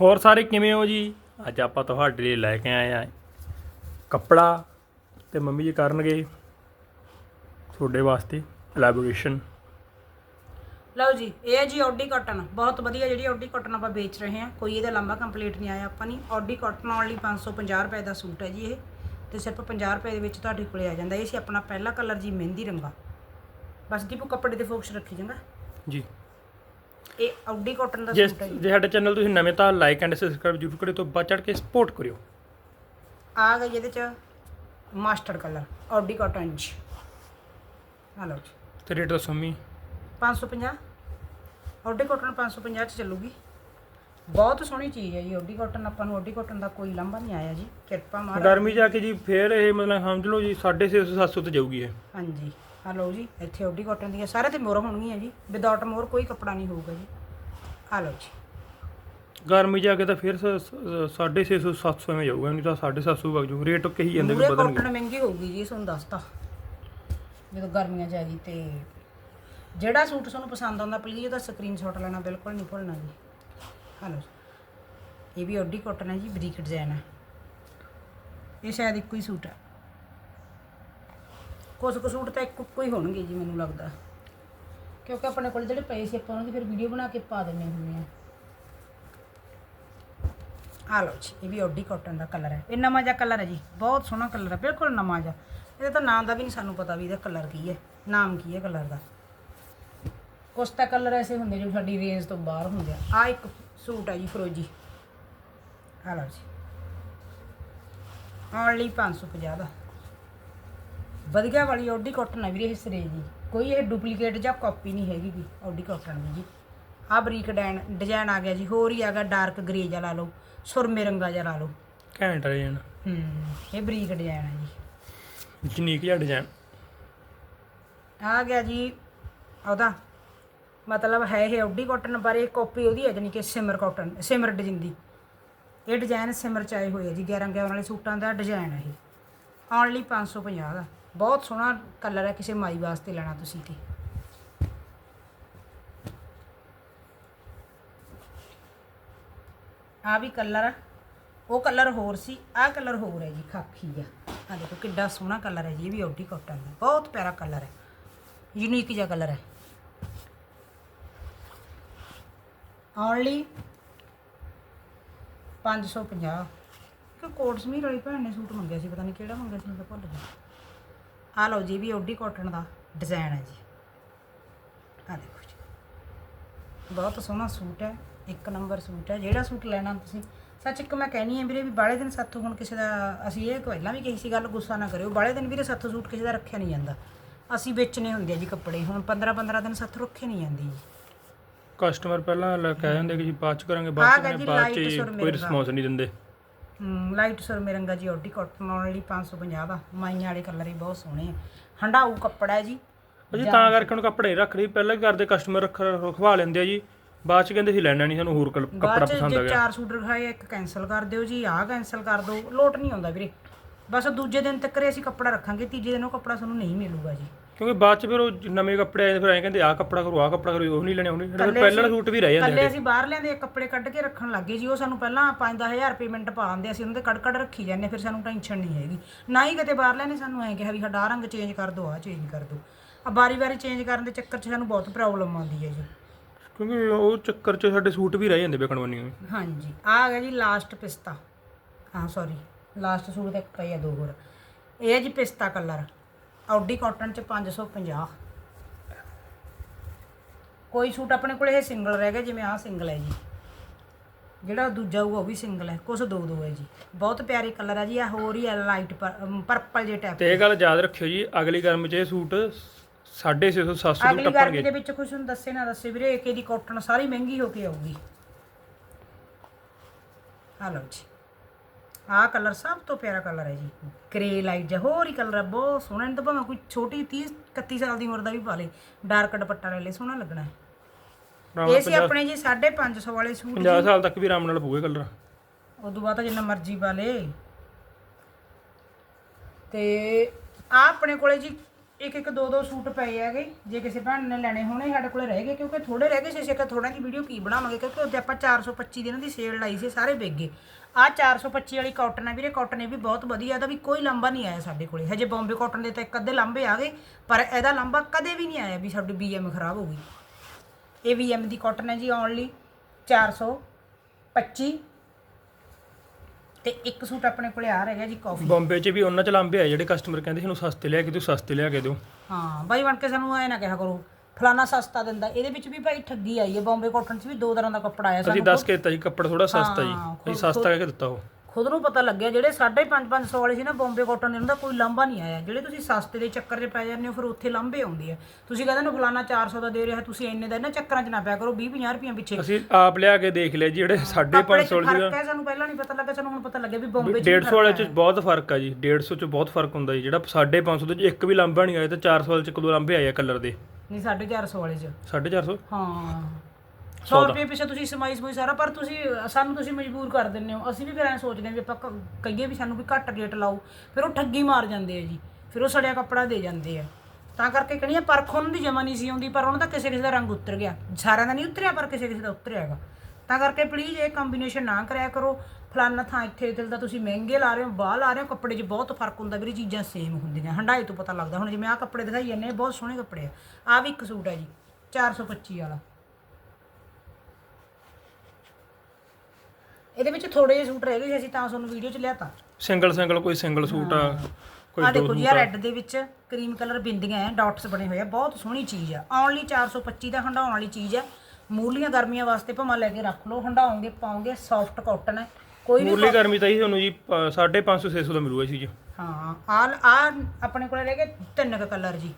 ਹੋਰ ਸਾਰੇ ਕਿਵੇਂ ਹੋ ਜੀ? ਅੱਜ ਆਪਾਂ ਤੁਹਾਡੇ ਲਈ ਲੈ ਕੇ ਆਏ ਆ ਕੱਪੜਾ ਤੇ ਮੰਮੀ ਜੀ ਕਰਨਗੇ ਤੁਹਾਡੇ ਵਾਸਤੇ ਐਲੈਬੋਰੇਸ਼ਨ ਲਓ ਜੀ ਇਹ ਹੈ ਜੀ ਓਡੀ ਕਾਟਨ ਬਹੁਤ ਵਧੀਆ ਜਿਹੜੀ ਓਡੀ ਕਾਟਨ ਆਪਾਂ ਵੇਚ ਰਹੇ ਹਾਂ। ਕੋਈ ਇਹਦਾ ਲੰਬਾ ਕੰਪਲੀਟ ਨਹੀਂ ਆਇਆ ਆਪਾਂ ਨਹੀਂ ਓਡੀ ਕਾਟਨ ਓਨਲੀ 550 ਰੁਪਏ ਦਾ ਸੂਟ ਹੈ ਜੀ ਇਹ। ਤੇ ਸਿਰਫ 50 ਰੁਪਏ ਦੇ ਵਿੱਚ ਤੁਹਾਡੇ ਕੋਲੇ ਆ ਜਾਂਦਾ। ਇਹ ਸੀ ਆਪਣਾ ਪਹਿਲਾ ਕਲਰ ਜੀ ਮਹਿੰਦੀ ਰੰਗਾ ਬਸ ਦੀਪੂ ਕੱਪੜੇ ਤੇ ਫੋਕਸ ਰੱਖੀ ਜਾਂਗਾ ਜੀ। ਇਹ ਓਡੀ ਕਾਟਨ ਦਾ ਜੇ ਸੂਟ ਹੈ ਜੀ। ਜੇ ਸਾਡੇ ਚੈਨਲ ਤੁਸੀਂ ਨਵੇਂ ਤਾਂ ਲਾਈਕ ਐਂਡ ਸਬਸਕ੍ਰਾਈਬ ਜ਼ਰੂਰ ਕਰਿਓ ਤੋਂ ਵੱਧ ਚੜ ਕੇ ਸਪੋਰਟ ਕਰਿਓ। ਆ ਗਈ ਇਹਦੇ ਚ ਮਾਸਟਰ ਕਲਰ ਓਡੀ ਕਾਟਨ ਚ। ਆ ਲਓ ਜੀ। ਤੇ ਰੇਟ ਦੱਸੋ ਮੰਮੀ। 550 ਓਡੀ ਕਾਟਨ 550 ਚ ਚੱਲੂਗੀ। ਬਹੁਤ ਸੋਹਣੀ ਚੀਜ਼ ਹੈ ਜੀ ਓਡੀ ਕਾਟਨ ਆਪਾਂ ਨੂੰ ਓਡੀ ਕਾਟਨ ਦਾ ਕੋਈ ਲੰਬਾ ਨਹੀਂ ਆਇਆ ਜੀ। ਕਿਰਪਾ ਮਹਾਰਾਜ ਗਰਮੀ ਜਾ ਕੇ ਜੀ ਫੇਰ ਇਹ ਮਤਲਬ ਸਮਝ ਲਓ ਜੀ 650 700 ਤੇ ਜਾਊਗੀ ਇਹ। ਹਾਂਜੀ। ਆ ਲਓ ਜੀ ਇੱਥੇ ਓਡੀ ਕਾਟਨ ਦੀਆਂ ਸਾਰੇ ਤੇ ਮੋਰ ਹੋਣਗੀਆਂ ਜੀ। ਵਿਦਆਊਟ ਮੋਰ ਕੋਈ ਕੱਪੜਾ ਨਹੀਂ ਹੋਊਗਾ ਜੀ। ਆ ਲਓ ਜੀ। ਗਰਮੀ ਜਾ ਕੇ ਤਾਂ ਫਿਰ 650 700 ਐਵੇਂ ਜਾਊਗਾ ਨਹੀਂ ਤਾਂ 750 ਵਗ ਜਾਊ ਰੇਟ ਕਹੀ ਜਾਂਦੇ ਵੀ ਵਧਣਗੇ ਕਾਟਨ ਮਹਿੰਗੀ ਹੋਊਗੀ ਜੀ ਤੁਹਾਨੂੰ ਦੱਸਤਾ। ਜਦੋਂ ਗਰਮੀਆਂ ਚ ਆ ਗਈ ਤੇ ਜਿਹੜਾ ਸੂਟ ਤੁਹਾਨੂੰ ਪਸੰਦ ਆਉਂਦਾ ਪਲੀਜ਼ ਉਹਦਾ ਸਕਰੀਨਸ਼ਾਟ ਲੈਣਾ ਬਿਲਕੁਲ ਨਹੀਂ ਭੁੱਲਣਾ ਜੀ। ਜੀ। ਇਹ ਵੀ ਓਡੀ ਕਾਟਨ ਹੈ ਜੀ ਬਰੀਕ ਡਿਜ਼ਾਈਨ ਹੈ। ਇਹ ਸ਼ਾਇਦ ਇੱਕੋ ਹੀ ਸੂਟ ਹੈ। ਕੁਝ ਕੁ ਸੂਟ ਤਾਂ ਇੱਕੋ ਇੱਕੋ ਹੀ ਹੋਣਗੇ ਜੀ ਮੈਨੂੰ ਲੱਗਦਾ। ਕਿਉਂਕਿ ਆਪਣੇ ਕੋਲ ਜਿਹੜੇ ਪਏ ਸੀ ਆਪਾਂ ਉਹਨਾਂ ਦੀ ਫਿਰ ਵੀਡੀਓ ਬਣਾ ਕੇ ਪਾ ਦਿੰਨੇ ਹੁੰਦੇ ਆ। ਆ ਲਓ ਜੀ, ਇਹ ਵੀ ਓਡੀ ਕਾਟਨ ਦਾ ਕਲਰ ਹੈ। ਇਹ ਨਵਾਂ ਜਿਹਾ ਕਲਰ ਹੈ ਜੀ, ਬਹੁਤ ਸੋਹਣਾ ਕਲਰ ਹੈ, ਬਿਲਕੁਲ ਨਵਾਂ ਜਿਹਾ। ਇਹਦਾ ਤਾਂ ਨਾਮ ਦਾ ਵੀ ਨਹੀਂ ਸਾਨੂੰ ਪਤਾ ਵੀ ਇਹਦਾ ਕਲਰ ਕੀ ਹੈ, ਨਾਮ ਕੀ ਹੈ ਕਲਰ ਦਾ। ਕੁਛ ਤਾਂ ਕਲਰ ਐਸੇ ਹੁੰਦੇ ਜੋ ਸਾਡੀ ਰੇਂਜ ਤੋਂ ਬਾਹਰ ਹੁੰਦੇ ਆ। ਆ ਇੱਕ ਸੂਟ ਹੈ ਜੀ ਫਰੋਜੀ। ਆ ਲਓ ਜੀ। ਓਨਲੀ 550 ਦਾ। ਵਧੀਆ ਵਾਲੀ ਓਡੀ ਕਾਟਨ ਹੈ ਵੀਰੇ ਇਹ ਸਰੇ ਜੀ ਕੋਈ ਇਹ ਡੁਪਲੀਕੇਟ ਜਾਂ ਕਾਪੀ ਨਹੀਂ ਹੈਗੀ ਵੀ ਓਡੀ ਕਾਟਨ ਦੀ ਜੀ। ਆ ਬਰੀਕ ਡੈਨ ਡਿਜ਼ਾਈਨ ਆ ਗਿਆ ਜੀ। ਹੋਰ ਹੀ ਆ ਗਿਆ ਡਾਰਕ ਗ੍ਰੇ ਜਿਹਾ ਲਾ ਲਓ ਸੁਰਮੇ ਰੰਗਾ ਜਿਹਾ ਲਾ ਲਓ। ਘੈਂਟ ਆ ਜਾਣ ਹੂੰ ਇਹ ਬਰੀਕ ਡਿਜ਼ਾਈਨ ਹੈ ਜੀ। ਯੂਨੀਕ ਜਿਹਾ ਡਿਜ਼ਾਈਨ ਆ ਗਿਆ ਜੀ ਉਹਦਾ ਮਤਲਬ ਹੈ ਇਹ ਓਡੀ ਕਾਟਨ ਪਰ ਇਹ ਕਾਪੀ ਉਹਦੀ ਹੈ ਜਾਨੀ ਕਿ ਸਿਮਰ ਕਾਟਨ ਸਿਮਰ ਡਿਜ਼ਾਈਨ ਦੀ। ਇਹ ਡਿਜ਼ਾਈਨ ਸਿਮਰ ਚ ਆਏ ਹੋਏ ਆ ਜੀ 11 11 ਵਾਲੇ ਸੂਟਾਂ ਦਾ ਡਿਜ਼ਾਈਨ ਹੈ ਇਹ। ਓਨਲੀ 550 ਦਾ। ਬਹੁਤ ਸੋਹਣਾ ਕਲਰ ਹੈ ਕਿਸੇ ਮਾਈ ਵਾਸਤੇ ਲੈਣਾ ਤੁਸੀਂ ਤੇ ਆ ਵੀ ਕਲਰ ਆ। ਉਹ ਕਲਰ ਹੋਰ ਸੀ, ਆਹ ਕਲਰ ਹੋਰ ਹੈ ਜੀ, ਖਾਕੀ ਆ ਆ ਦੇਖੋ ਕਿੱਡਾ ਸੋਹਣਾ ਕਲਰ ਹੈ ਜੀ, ਇਹ ਵੀ ਓਡੀ ਕਾਟਨ ਦਾ। ਬਹੁਤ ਪਿਆਰਾ ਕਲਰ ਹੈ। ਯੂਨੀਕ ਜਿਹਾ ਕਲਰ ਹੈ। ਓਨਲੀ 550 ਕਿ ਕੋਟ ਸਮੀਰ ਵਾਲੀ ਭੈਣ ਨੇ ਸੂਟ ਮੰਗਿਆ ਸੀ, ਪਤਾ ਨਹੀਂ ਕਿਹੜਾ ਮੰਗਿਆ ਸੀ, ਮੈਂ ਭੁੱਲ ਗਿਆ ਆ ਲਓ ਜੀ ਵੀ ਓਡੀ ਕਾਟਨ ਦਾ ਡਿਜ਼ਾਈਨ ਹੈ ਜੀ। ਆ ਦੇਖੋ ਜੀ। ਬਹੁਤ ਸੋਹਣਾ ਸੂਟ ਹੈ ਇੱਕ ਨੰਬਰ ਸੂਟ ਹੈ। ਜਿਹੜਾ ਸੂਟ ਲੈਣਾ ਤੁਸੀਂ ਸੱਚ ਇੱਕ ਮੈਂ ਕਹਿਣੀ ਹੈ ਵੀਰੇ ਵੀ ਬਾਲੇ ਦਿਨ ਸਾਥੋਂ ਹੁਣ ਕਿਸੇ ਦਾ ਅਸੀਂ ਇਹ ਪਹਿਲਾਂ ਵੀ ਕਹੀ ਸੀ ਗੱਲ ਗੁੱਸਾ ਨਾ ਕਰਿਓ ਬਾਲੇ ਦਿਨ ਵੀਰੇ ਸਾਥੋਂ ਸੂਟ ਕਿਸੇ ਦਾ ਰੱਖਿਆ ਨਹੀਂ ਜਾਂਦਾ। ਅਸੀਂ ਵੇਚਣੇ ਹੁੰਦੇ ਆ ਜੀ ਕੱਪੜੇ ਹੁਣ 15 15 ਦਿਨ ਸਾਥੋਂ ਰੱਖੇ ਨਹੀਂ ਜਾਂਦੇ ਜੀ। ਕਸਟਮਰ ਪਹਿਲਾਂ ਕਹਿ ਜਾਂਦੇ ਕਿ ਜੀ ਬਾਅਦ ਚ ਕਰਾਂਗੇ ਬਾਅਦ ਚ ਬਾਅਦ ਕੋਈ। ਰਿਸਪੌਂਸ ਨਹੀਂ ਦਿੰਦੇ। ਲਾਈਟ ਸੁਰਮੇ ਰੰਗਾ ਜੀ ਓਡੀ ਕਾਟਨ ਓਨਲੀ 550 ਦਾ ਮਾਈਆਂ ਵਾਲੇ ਕਲਰ ਹੀ ਬਹੁਤ ਸੋਹਣੇ ਆ। ਹੰਡਾਊ ਕੱਪੜਾ ਹੈ ਜੀ। ਅਜੀ ਤਾਂ ਕਰਕੇ ਹੁਣ ਕੱਪੜੇ ਰੱਖ ਰਹੀ ਪਹਿਲਾਂ ਹੀ ਕਰਦੇ ਕਸਟਮਰ ਰੱਖ ਰਖਵਾ ਲੈਂਦੇ ਆ ਜੀ। ਬਾਅਦ ਚ ਕਹਿੰਦੇ ਸੀ ਲੈਣਾ ਨਹੀਂ ਸਾਨੂੰ ਹੋਰ ਕੱਪੜਾ ਪਸੰਦ ਆ ਜੇ ਗਿਆ। ਚਾਰ ਸੂਟ ਰਖਾਏ ਇੱਕ ਕੈਨਸਲ ਕਰ ਦਿਓ ਜੀ ਆਹ ਕੈਨਸਲ ਕਰ ਦਿਓ। ਲੋਟ ਨਹੀਂ ਆਉਂਦਾ ਵੀਰੇ। ਬਸ ਦੂਜੇ ਦਿਨ ਤੱਕ ਅਸੀਂ ਕੱਪੜਾ ਰੱਖਾਂਗੇ ਤੀਜੇ ਦਿਨ ਉਹ ਕੱਪੜਾ ਸਾਨੂੰ ਨਹੀਂ ਮਿਲੂਗਾ ਜੀ। ਕਿਉਂਕਿ ਬਾਅਦ ਚ ਫਿਰ ਉਹ ਨਵੇਂ ਕੱਪੜੇ ਆਏ ਫਿਰ ਐਂ ਕਹਿੰਦੇ ਆਹ ਕੱਪੜਾ ਕਰੋ ਆਹ ਕੱਪੜਾ ਕਰੋ ਉਹ ਨਹੀਂ ਲੈਣੇ ਫਿਰ ਪਹਿਲਾਂ ਵਾਲੇ ਸੂਟ ਵੀ ਰਹਿ ਜਾਂਦੇ ਕੱਲੇ ਅਸੀਂ ਬਾਹਰ ਲਿਆਂਦੇ ਕੱਪੜੇ ਕੱਢ ਕੇ ਰੱਖਣ ਲੱਗੇ ਜੀ ਉਹ ਸਾਨੂੰ ਪਹਿਲਾਂ 5-10000 ਪੇਮੈਂਟ ਪਾ ਦਿੰਦੇ ਅਸੀਂ ਉਹਨਾਂ ਦੇ ਕੱਢ ਕੱਢ ਰੱਖੀ ਜਾਂਦੇ ਫਿਰ ਸਾਨੂੰ ਟੈਨਸ਼ਨ ਨਹੀਂ ਹੈਗੀ। ਨਾ ਹੀ ਕਿਤੇ ਬਾਹਰ ਲੈਣੇ ਸਾਨੂੰ ਐਂ ਕਿਹਾ ਵੀ ਸਾਡਾ ਰੰਗ ਚੇਂਜ ਕਰ ਦਿਓ ਆਹ ਚੇਂਜ ਕਰ ਦਿਓ। ਆ ਵਾਰੀ-ਵਾਰੀ ਚੇਂਜ ਕਰਨ ਦੇ ਚੱਕਰ 'ਚ ਸਾਨੂੰ ਬਹੁਤ ਪ੍ਰੋਬਲਮ ਆਉਂਦੀ ਹੈ ਜੀ। ਕਿਉਂਕਿ ਉਹ ਚੱਕਰ ਚ ਸਾਡੇ ਸੂਟ ਵੀ ਰਹਿ ਜਾਂਦੇ ਵੇਖਣ ਬੰਨੀ ਹਾਂਜੀ ਆ ਗਿਆ ਜੀ ਲਾਸਟ ਪਿਸਤਾ। ਹਾਂ ਸੌਰੀ ਲਾਸਟ ਸੂਟ ਤੇ ਪਈ ਆ ਦੋ ਹੋਰ। ਇਹ ਹੈ ਜੀ ਪਿਸਤਾ ਕਲਰ ਆਡੀ ਕਾਟਨ ਚ 550 ਕੋਈ ਸੂਟ ਆਪਣੇ ਕੋਲ ਇਹ ਸਿੰਗਲ ਰਹਿ ਗਿਆ ਜਿਵੇਂ ਆਹ ਸਿੰਗਲ ਹੈ ਜੀ। ਜਿਹੜਾ ਦੂਜਾ ਉਹ ਵੀ ਸਿੰਗਲ ਹੈ ਕੁਛ ਦੋ ਦੋ ਹੈ ਜੀ। ਬਹੁਤ ਪਿਆਰੇ ਕਲਰ ਹੈ ਜੀ ਆ ਹੋਰ ਹੀ ਲਾਈਟ ਪਰਪਲ ਜੇ ਟੈਪ ਤੇ ਇਹ ਗੱਲ ਯਾਦ ਰੱਖਿਓ ਜੀ ਅਗਲੀ ਗਰਮ ਚ ਇਹ ਸੂਟ 650 700 ਨੂੰ ਅਗਲੀ ਗਰਮੀ ਦੇ ਵਿੱਚ ਕੁਛ ਨੂੰ ਦੱਸੇ ਨਾ ਦੱਸੇ ਵੀਰੇ ਏਕੇ ਦੀ ਕਾਟਨ ਸਾਰੀ ਮਹਿੰਗੀ ਹੋ ਕੇ ਆਊਗੀ। ਆ ਲਓ ਜੀ। ਆਹ ਕਲਰ ਸਭ ਤੋਂ ਪਿਆਰਾ ਕਲਰ ਹੈ ਜੀ। ਗ੍ਰੇ ਲਾਈਟ ਜਿਹਾ ਹੋਰ ਹੀ ਕਲਰ ਹੈ ਬਹੁਤ ਸੋਹਣਾ। ਤਾਂ ਭਾਵੇਂ ਕੋਈ ਛੋਟੀ 30 31 ਸਾਲ ਦੀ ਉਮਰ ਦਾ ਵੀ ਪਾ ਲੇ। ਡਾਰਕ ਦੁਪੱਟਾ ਲੈ ਲੇ ਸੋਹਣਾ ਲੱਗਣਾ ਹੈ। ਇਹ ਸੀ ਆਪਣੇ ਜੀ 550 ਵਾਲੇ ਸੂਟ 50 ਸਾਲ ਤੱਕ ਵੀ ਆਰਾਮ ਨਾਲ ਪੂਗੇ ਕਲਰ। ਉਦੋਂ ਬਾਅਦ ਤਾਂ ਜਿੰਨਾ ਮਰਜ਼ੀ ਪਾ ਲੇ। ਤੇ ਆ ਆਪਣੇ ਕੋਲੇ ਜੀ ਇੱਕ ਇੱਕ ਦੋ ਦੋ ਸੂਟ ਪਏ ਹੈਗੇ। ਜੇ ਕਿਸੇ ਭੈਣ ਨੇ ਲੈਣੇ ਹੋਣੇ, ਸਾਡੇ ਕੋਲੇ ਰਹਿ ਗਏ, ਕਿਉਂਕਿ ਥੋੜੇ ਰਹਿ ਗਏ ਸੀ ਅਸੀਂ ਕਿ ਥੋੜ੍ਹਾਂ ਦੀ ਵੀਡੀਓ ਕੀ ਬਣਾਵਾਂਗੇ? ਕਿਉਂਕਿ ਉਹਦੇ ਆਪਾਂ 425 ਦੀ ਇਹਨਾਂ ਦੀ ਸੇਲ ਲਾਈ ਸੀ, ਸਾਰੇ ਵਿਕ ਗਏ। ਆ 425 ਵਾਲੀ ਕਾਟਨ ਹੈ ਵੀਰੇ ਕਾਟਨ ਇਹ ਵੀ ਬਹੁਤ ਵਧੀਆ, ਇਹਦਾ ਵੀ ਕੋਈ ਲੰਬਾ ਨਹੀਂ ਆਇਆ ਸਾਡੇ ਕੋਲੇ। ਹਜੇ ਬੰਬੇ ਕਾਟਨ ਦੇ ਤਾਂ ਇੱਕ ਅੱਧੇ ਲੰਬੇ ਆ ਗਏ, ਪਰ ਇਹਦਾ ਲੰਬਾ ਕਦੇ ਵੀ ਨਹੀਂ ਆਇਆ ਵੀ ਸਾਡੀ ਬੀਐਮ ਖਰਾਬ ਹੋ ਗਈ। ਇਹ ਵੀਐਮ ਦੀ ਕਾਟਨ ਹੈ ਜੀ ਓਨਲੀ 425 ਤੇ ਇੱਕ ਸੂਟ ਆਪਣੇ ਕੋਲੇ ਆ ਰਿਹਾ ਜੀ ਕਾਫੀ ਬੰਬੇ 'ਚ ਵੀ ਉਹਨਾਂ ਚ ਲਾਂਬੇ ਆ ਜਿਹੜੇ ਕਸਟਮਰ ਕਹਿੰਦੇ ਸਾਨੂੰ ਸਸਤੇ ਲਿਆ ਕੇ ਦਿਓ ਸਸਤੇ ਲਿਆ ਕੇ ਦਿਓ। ਹਾਂ ਬਾਈ ਬਣ ਕੇ ਸਾਨੂੰ ਐ ਨਾ ਕਿਹਾ ਕਰੋ ਫਲਾਣਾ ਸਸਤਾ ਦਿੰਦਾ। ਇਹਦੇ ਵਿੱਚ ਵੀ ਭਾਈ ਠੱਗੀ ਆਈ ਹੈ ਬੰਬੇ ਕਾਟਨ 'ਚ ਵੀ ਦੋ ਤਰ੍ਹਾਂ ਦਾ ਕੱਪੜਾ ਆਇਆ ਅਸੀਂ ਸਾਨੂੰ ਦੱਸ ਕੇ ਦਿੱਤਾ ਜੀ ਕੱਪੜਾ ਥੋੜਾ ਸਸਤਾ ਜੀ। ਅਸੀਂ ਸਸਤਾ ਕਰਕੇ ਦਿੱਤਾ ਉਹ। ਖੁਦ ਨੂੰ ਪਤਾ ਲੱਗਿਆ ਜਿਹੜੇ 550 ਵਾਲੇ ਸੀ ਨਾ ਬੰਬੇ ਕਾਟਨ ਦੇ ਉਹਨਾਂ ਦਾ ਕੋਈ ਲਾਂਭਾ ਨਹੀਂ ਆਇਆ। ਜਿਹੜੇ ਤੁਸੀਂ ਸਸਤੇ ਦੇ ਚੱਕਰ 'ਚ ਪੈ ਜਾਂਦੇ ਹੋ ਫਿਰ ਉੱਥੇ ਲਾਂਭੇ ਆਉਂਦੇ ਆ। ਤੁਸੀਂ ਕਹਿੰਦੇ ਨੇ ਫਲਾਣਾ 400 ਦਾ ਦੇ ਰਿਹਾ ਤੁਸੀਂ ਇੰਨੇ ਦਾ ਇਹਨਾਂ ਚੱਕਰਾਂ 'ਚ ਨਾ ਪਿਆ ਕਰੋ 20 50 ਰੁਪਈਆ ਪਿੱਛੇ। ਅਸੀਂ ਆਪ ਲਿਆ ਕੇ ਦੇਖ ਲਿਆ ਜਿਹੜੇ 550 ਕੱਪੜੇ 'ਚ ਵਾਲੇ ਹੈ ਸਾਨੂੰ ਪਹਿਲਾਂ ਨਹੀਂ ਪਤਾ ਲੱਗਾ ਸਾਨੂੰ ਹੁਣ ਪਤਾ ਲੱਗਿਆ ਵੀ ਬੰਬੇ 'ਚ 150 ਵਾਲੇ ਚ ਬਹੁਤ ਫ਼ਰਕ ਆ ਜੀ 150 ਚ ਬਹੁਤ ਫ਼ਰਕ ਹੁੰਦਾ ਜੀ ਜਿਹੜਾ 550 ਦੇ ਚ ਇੱਕ ਵੀ ਲਾਂਬਾ ਨਹੀਂ ਆਇਆ ਤੇ 400 ਵਾਲੇ ਚ ਇੱਕ ਦੋ ਲਾਂਬੇ ਆਏ ਆ ਕਲਰ ਦੇ। ਨਹੀਂ 450 ਵਾਲੇ 'ਚ। 450 ਹਾਂ। 100 ਰੁਪਏ ਪਿੱਛੇ ਤੁਸੀਂ ਸਮਾਈ ਸਮੂਈ ਸਾਰਾ ਪਰ ਤੁਸੀਂ ਸਾਨੂੰ ਤੁਸੀਂ ਮਜਬੂਰ ਕਰ ਦਿੰਦੇ ਹੋ। ਅਸੀਂ ਵੀ ਫਿਰ ਐਂ ਸੋਚਦੇ ਹਾਂ ਵੀ ਆਪਾਂ ਕ- ਕਹੀਏ ਵੀ ਸਾਨੂੰ ਵੀ ਘੱਟ ਰੇਟ ਲਾਓ ਫਿਰ ਉਹ ਠੱਗੀ ਮਾਰ ਜਾਂਦੇ ਆ ਜੀ। ਫਿਰ ਉਹ ਸੜਿਆ ਕੱਪੜਾ ਦੇ ਜਾਂਦੇ ਆ। ਤਾਂ ਕਰਕੇ ਕਹਿੰਦੀ ਆ ਪਰਖ ਉਹਨਾਂ ਦੀ ਜਮਾ ਨਹੀਂ ਸੀ ਆਉਂਦੀ ਪਰ ਉਹਨਾਂ ਦਾ ਕਿਸੇ ਕਿਸੇ ਦਾ ਰੰਗ ਉਤਰ ਗਿਆ। ਸਾਰਿਆਂ ਦਾ ਨਹੀਂ ਉਤਰਿਆ ਪਰ ਕਿਸੇ ਕਿਸੇ ਦਾ ਉਤਰਿਆ ਹੈਗਾ। ਤਾਂ ਕਰਕੇ ਪਲੀਜ਼ ਇਹ ਕੰਬੀਨੇਸ਼ਨ ਨਾ ਕਰਿਆ ਕਰੋ। ਫਲਾਨਾ ਥਾਂ ਇੱਥੇ ਇੱਥੇ ਦਾ ਤੁਸੀਂ ਮਹਿੰਗੇ ਲਾ ਰਹੇ ਹੋ ਬਾਹ ਲਾ ਰਹੇ ਹੋ ਕੱਪੜੇ 'ਚ ਬਹੁਤ ਫ਼ਰਕ ਹੁੰਦਾ ਵੀਰੇ ਚੀਜ਼ਾਂ ਸੇਮ ਹੁੰਦੀਆਂ। ਹੰਡਾਈ ਤੋਂ ਪਤਾ ਲੱਗਦਾ। ਹੁਣ ਜਿਵੇਂ ਆਹ ਕੱਪੜੇ ਦਿਖਾਈ ਜਾਂਦੇ ਆ, ਬਹੁਤ ਸੋਹਣੇ ਕੱਪੜੇ ਆ। ਆਹ ਵੀ ਇੱਕ ਸੂਟ ਹੈ ਜੀ 425 ਵਾਲਾ। ਇਹਦੇ ਵਿੱਚ ਥੋੜੇ ਜਿਹੇ ਸੂਟ ਰਹਿ ਗਏ ਸੀ ਅਸੀਂ ਤਾਂ ਤੁਹਾਨੂੰ ਵੀਡੀਓ 'ਚ ਲਿਆਤਾ। ਸਿੰਗਲ ਸਿੰਗਲ ਕੋਈ ਸਿੰਗਲ ਸੂਟ ਆ ਕੋਈ ਆ ਦੇਖੋ ਜੀ ਆ। ਰੈੱਡ ਦੇ ਵਿੱਚ ਕਰੀਮ ਕਲਰ ਬਿੰਦੀਆਂ ਆ ਡਾਟਸ ਬਣੇ ਹੋਏ ਆ ਬਹੁਤ ਸੋਹਣੀ ਚੀਜ਼ ਆ। ਓਨਲੀ 425 ਦਾ ਹੰਡਾਉਣ ਵਾਲੀ ਚੀਜ਼ ਆ। ਮੂਲੀਆਂ ਗਰਮੀਆਂ ਵਾਸਤੇ ਭਾਵੇਂ ਲੈ ਕੇ ਰੱਖ ਲਓ ਹੰਡਾਓਗੇ ਪਾਓਗੇ ਸੌਫਟ ਕਾਟਨ ਹੈ ਕੋਈ ਵੀ ਮੂਲੀ ਗਰਮੀ ਤਾਂ ਹੀ ਤੁਹਾਨੂੰ ਜੀ 550 600 ਦਾ ਮਿਲੂਗਾ ਸੀ ਜੀ। ਹਾਂ ਆ ਆ ਆਪਣੇ ਕੋਲ ਰਹਿ ਗਏ ਤਿੰਨ ਕੁ ਕਲਰ ਜੀ।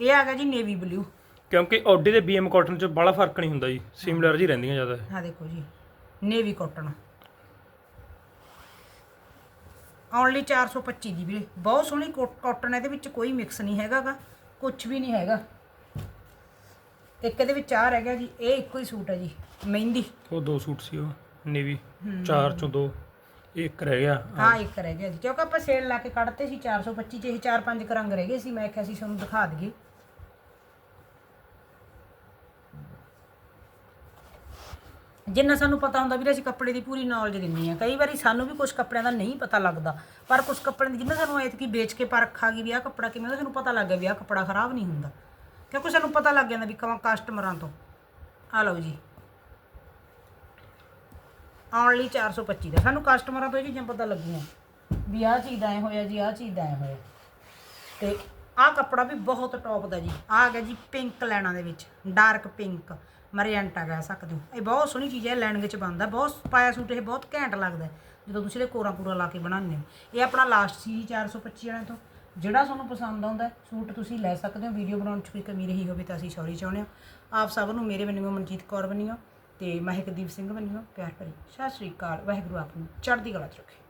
ਇਹ ਆ ਗਿਆ ਜੀ ਨੇਵੀ ਬਲੂ ਕਿਉਂਕਿ ਓਡੀ ਦੇ ਬੀਐਮ ਕਾਟਨ ਚ ਬੜਾ ਫ਼ਰਕ ਨਹੀਂ ਹੁੰਦਾ ਜੀ ਸਿਮਿਲਰ ਜੀ ਰਹਿੰਦੀਆਂ ਜ਼ਿਆਦਾ। ਆ ਦੇਖੋ ਜੀ ਨੇਵੀ ਕਾਟਨ ਓਨਲੀ 425 ਦੀ ਵੀਰੇ। ਬਹੁਤ ਸੋਹਣੀ ਕਾਟਨ ਇਹਦੇ ਵਿੱਚ ਕੋਈ ਮਿਕਸ ਨਹੀਂ ਹੈਗਾਗਾ ਕੁਝ ਵੀ ਨਹੀਂ ਹੈਗਾ। ਇੱਕ ਇਹਦੇ ਵਿੱਚ ਆ ਰਹਿ ਗਿਆ ਜੀ ਇਹ ਇੱਕੋ ਹੀ ਸੂਟ ਹੈ ਜੀ ਮਹਿੰਦੀ। ਉਹ ਦੋ ਸੂਟ ਸੀ ਉਹ ਨੇਵੀ ਚਾਰ ਚੋਂ ਦੋ ਇੱਕ ਰਹਿ ਗਿਆ। ਹਾਂ ਇੱਕ ਰਹਿ ਗਿਆ ਜੀ ਕਿਉਂਕਿ ਆਪਾਂ ਸੇਲ ਲਾ ਕੇ ਕੱਢਤੇ ਸੀ 425 ਚ ਇਹ ਚਾਰ ਪੰਜ ਕੁ ਰੰਗ ਰਹਿ ਗਏ ਸੀ ਮੈਂ ਕਿਹਾ ਸੀ ਤੁਹਾਨੂੰ ਦਿਖਾ ਦਈਏ। ਜਿੰਨਾ ਸਾਨੂੰ ਪਤਾ ਹੁੰਦਾ ਵੀਰੇ, ਅਸੀਂ ਕੱਪੜੇ ਦੀ ਪੂਰੀ ਨੌਲੇਜ ਦਿੰਨੀ ਆ ਕਈ ਵਾਰੀ ਸਾਨੂੰ ਵੀ ਕੁਝ ਕੱਪੜਿਆਂ ਦਾ ਨਹੀਂ ਪਤਾ ਲੱਗਦਾ। ਪਰ ਕੁਝ ਕੱਪੜਿਆਂ ਦੀ, ਜਿੰਨਾ ਸਾਨੂੰ ਐਤਕੀ ਵੇਚ ਕੇ ਪਰਖ ਆ ਗਈ ਵੀ ਆਹ ਕੱਪੜਾ ਕਿਵੇਂ ਦਾ, ਸਾਨੂੰ ਪਤਾ ਲੱਗ ਗਿਆ ਵੀ ਆਹ ਕੱਪੜਾ ਖਰਾਬ ਨਹੀਂ ਹੁੰਦਾ। ਕਿਉਂਕਿ ਸਾਨੂੰ ਪਤਾ ਲੱਗ ਜਾਂਦਾ ਵੀ ਕਵਾਂ ਕਸਟਮਰਾਂ ਤੋਂ। ਆ ਲਓ ਜੀ। ਓਨਲੀ 425 ਦਾ। ਸਾਨੂੰ ਕਸਟਮਰਾਂ ਤੋਂ ਇਹ ਚੀਜ਼ਾਂ ਪਤਾ ਲੱਗੀਆਂ। ਵੀ ਆਹ ਚੀਜ਼ ਦਾ ਐ ਹੋਇਆ ਜੀ, ਆਹ ਚੀਜ਼ ਦਾ ਐ ਹੋਇਆ। ਤੇ ਆਹ ਕੱਪੜਾ ਵੀ ਬਹੁਤ ਟੌਪ ਦਾ ਜੀ। ਆਹ ਆ ਗਿਆ ਜੀ ਪਿੰਕ ਲੈਣਾ ਦੇ ਵਿੱਚ। ਡਾਰਕ ਪਿੰਕ ਮਰੀਐਂਟਾ ਕਹਿ ਸਕਦੇ ਹੋ। ਇਹ ਬਹੁਤ ਸੋਹਣੀ ਚੀਜ਼ ਹੈ ਲੈਣ ਵਿੱਚ ਬਣਦਾ ਬਹੁਤ ਪਾਇਆ ਸੂਟ ਇਹ ਬਹੁਤ ਘੈਂਟ ਲੱਗਦਾ ਜਦੋਂ ਤੁਸੀਂ ਇਹਦੇ ਕੋਰਾ ਕੂਰਾ ਲਾ ਕੇ ਬਣਾਉਂਦੇ ਹੋ। ਇਹ ਆਪਣਾ ਲਾਸਟ ਸੀ 425 ਵਾਲਿਆਂ ਤੋਂ। ਜਿਹੜਾ ਤੁਹਾਨੂੰ ਪਸੰਦ ਆਉਂਦਾ ਸੂਟ ਤੁਸੀਂ ਲੈ ਸਕਦੇ ਹੋ। ਵੀਡੀਓ ਬਣਾਉਣ 'ਚ ਕੋਈ ਕਮੀ ਰਹੀ ਹੋਵੇ ਤਾਂ ਅਸੀਂ ਸੌਰੀ ਚਾਹੁੰਦੇ ਹਾਂ। ਆਪ ਸਭ ਨੂੰ ਮੇਰੇ ਵੱਲੋਂ ਮਨਜੀਤ ਕੌਰ ਬਣੀਓ ਤੇ ਮਹਿਕਦੀਪ ਸਿੰਘ ਬਣੀਓ ਪਿਆਰ ਭਰੀ। ਸਤਿ ਸ਼੍ਰੀ ਅਕਾਲ, ਵਾਹਿਗੁਰੂ ਆਪ ਨੂੰ। ਚੜ੍ਹਦੀ ਕਲਾ 'ਚ ਰੱਖੇ।